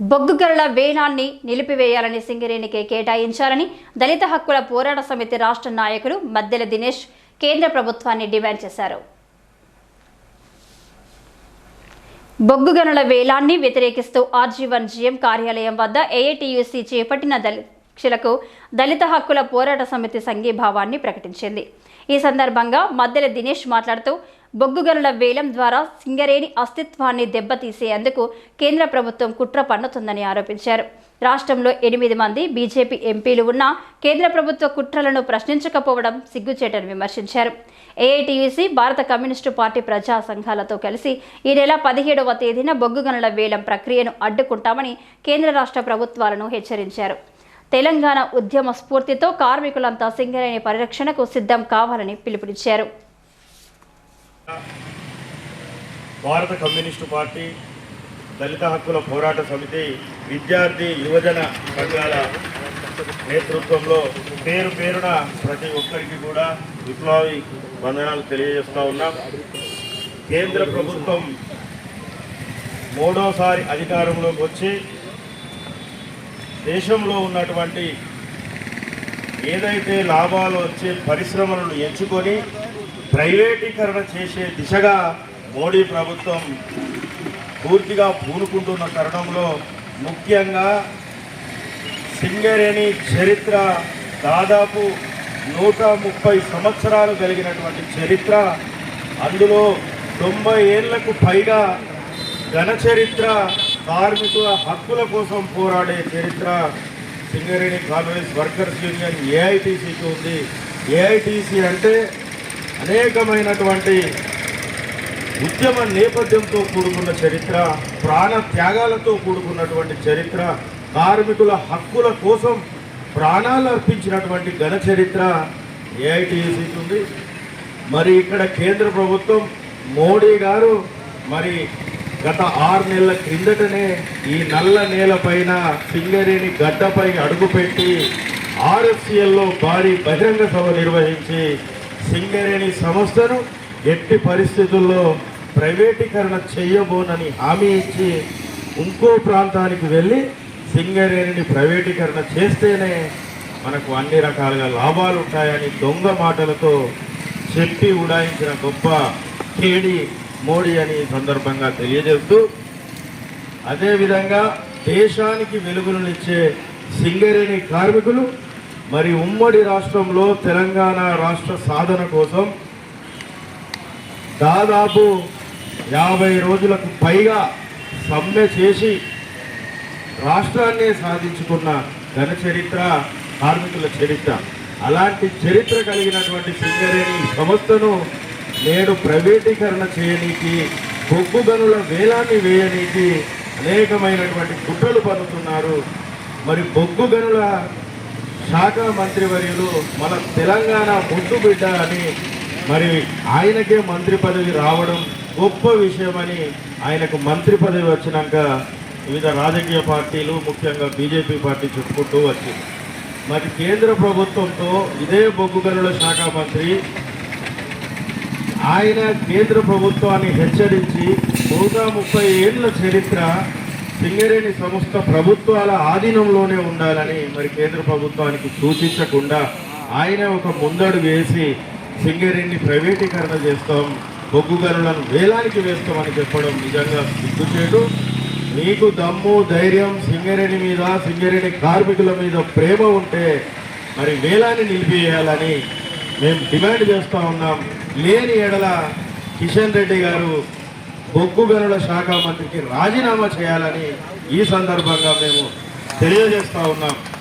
బొగ్గు గనుల వేలాన్ని నిలిపివేయాలని సింగరేణికి కేటాయించాలని దళిత హక్కుల పోరాట సమితి రాష్ట్ర నాయకులు మద్దెల దినేష్ కేంద్ర ప్రభుత్వాన్ని డిమాండ్ చేశారు. బొగ్గు గనుల వేలాన్ని వ్యతిరేకిస్తూ ఆర్జీవన్ జీఎం కార్యాలయం వద్ద ఏఐటియుసి చేపట్టిన దళితులకు దళిత హక్కుల పోరాట సమితి సంఘీభావాన్ని ప్రకటించింది. ఈ సందర్భంగా మద్దెల దినేష్ మాట్లాడుతూ బొగ్గుగనుల వేలం ద్వారా సింగరేణి అస్తిత్వాన్ని దెబ్బతీసేందుకు కేంద్ర ప్రభుత్వం కుట్ర పన్నుతుందని ఆరోపించారు. రాష్ట్రంలో ఎనిమిది మంది బీజేపీ ఎంపీలు ఉన్నా కేంద్ర ప్రభుత్వ కుట్రలను ప్రశ్నించకపోవడం సిగ్గుచేటని విమర్శించారు. ఏఐటీయూసీ భారత కమ్యూనిస్టు పార్టీ ప్రజా సంఘాలతో కలిసి ఈ నెల పదిహేడవ తేదీన బొగ్గు గనుల వేలం ప్రక్రియను అడ్డుకుంటామని కేంద్ర రాష్ట్ర ప్రభుత్వాలను హెచ్చరించారు. తెలంగాణ ఉద్యమ స్ఫూర్తితో కార్మికులంతా సింగరేణి పరిరక్షణకు సిద్ధం కావాలని పిలుపునిచ్చారు. భారత కమ్యూనిస్టు పార్టీ దళిత హక్కుల పోరాట సమితి విద్యార్థి యువజన సంఘాల నేతృత్వంలో పేరు పేరున ప్రతి ఒక్కరికి కూడా విప్లవి వందనాలు తెలియజేస్తూ ఉన్నాం. కేంద్ర ప్రభుత్వం మూడోసారి అధికారంలోకి వచ్చి దేశంలో ఉన్నటువంటి ఏదైతే లాభాలు వచ్చే పరిశ్రమలను ఎంచుకొని ప్రైవేటీకరణ చేసే దిశగా మోడీ ప్రభుత్వం పూర్తిగా పూనుకుంటున్న తరుణంలో ముఖ్యంగా సింగరేణి చరిత్ర దాదాపు నూట ముప్పై సంవత్సరాలు కలిగినటువంటి చరిత్ర అందులో తొంభై ఏళ్ళకు పైగా ఘన చరిత్ర కార్మికుల హక్కుల కోసం పోరాడే చరిత్ర సింగరేణి కాంగ్రెస్ వర్కర్స్ యూనియన్ ఏఐటీసీకి ఉంది. ఏఐటీసీ అంటే అనేకమైనటువంటి ఉద్యమ నేపథ్యంతో కూడుకున్న చరిత్ర ప్రాణ త్యాగాలతో కూడుకున్నటువంటి చరిత్ర కార్మికుల హక్కుల కోసం ప్రాణాలు అర్పించినటువంటి ఘన చరిత్ర ఏఐటీసీకి ఉంది. మరి ఇక్కడ కేంద్ర ప్రభుత్వం మోడీ గారు మరి గత ఆరు నెలల క్రిందటనే ఈ నల్ల నేల పైన సింగరేణి గడ్డపై అడుగుపెట్టి ఆర్ఎఫ్సిఎల్లో భారీ బహిరంగ సభ నిర్వహించి సింగరేణి సంస్థను ఎట్టి పరిస్థితుల్లో ప్రైవేటీకరణ చేయబోనని హామీ ఇచ్చి ఇంకో ప్రాంతానికి వెళ్ళి సింగరేణిని ప్రైవేటీకరణ చేస్తేనే మనకు అన్ని రకాలుగా లాభాలు ఉంటాయని దొంగ మాటలతో చెప్పి ఉడాయించిన గొప్ప కేడి మోడీ అని సందర్భంగా తెలియజేస్తూ అదేవిధంగా దేశానికి వెలుగులనిచ్చే సింగరేణి కార్మికులు మరి ఉమ్మడి రాష్ట్రంలో తెలంగాణ రాష్ట్ర సాధన కోసం దాదాపు యాభై రోజులకు పైగా సమ్మె చేసి రాష్ట్రాన్నే సాధించుకున్న ఘన చరిత్ర కార్మికుల చరిత్ర. అలాంటి చరిత్ర కలిగినటువంటి సింగరేణి సంస్థను నేడు ప్రైవేటీకరణ చేయనీకి బొగ్గు గనుల వేలాన్ని వేయనీకి అనేకమైనటువంటి కుట్రలు పన్నుతున్నారు. మరి బొగ్గు గనుల శాఖ మంత్రివర్యులు మన తెలంగాణ ముద్దు బిడ్డ అని మరి ఆయనకే మంత్రి పదవి రావడం గొప్ప విషయమని ఆయనకు మంత్రి పదవి వచ్చినాక వివిధ రాజకీయ పార్టీలు ముఖ్యంగా బీజేపీ పార్టీ చెప్పుకుంటూ వచ్చింది. మరి కేంద్ర ప్రభుత్వంతో ఇదే బొగ్గుగనుల శాఖ మంత్రి ఆయన కేంద్ర ప్రభుత్వాన్ని హెచ్చరించి నూట ముప్పై ఏళ్ళ చరిత్ర సింగరేణి సంస్థ ప్రభుత్వాల ఆధీనంలోనే ఉండాలని మరి కేంద్ర ప్రభుత్వానికి సూచించకుండా ఆయన ఒక ముందడు వేసి సింగరేణిని ప్రైవేటీకరణ చేస్తాం బొగ్గు గనులను వేలానికి వేస్తామని చెప్పడం నిజంగా సిగ్గుచేటు. మీకు దమ్ము ధైర్యం సింగరేణి మీద సింగరేణి కార్మికుల మీద ప్రేమ ఉంటే మరి వేలాన్ని నిలిపివేయాలని మేము డిమాండ్ చేస్తూ ఉన్నాం. లేని ఎడల కిషన్ రెడ్డి గారు బొగ్గు గనుల శాఖ మంత్రికి రాజీనామా చేయాలని ఈ సందర్భంగా మేము తెలియజేస్తా ఉన్నాం.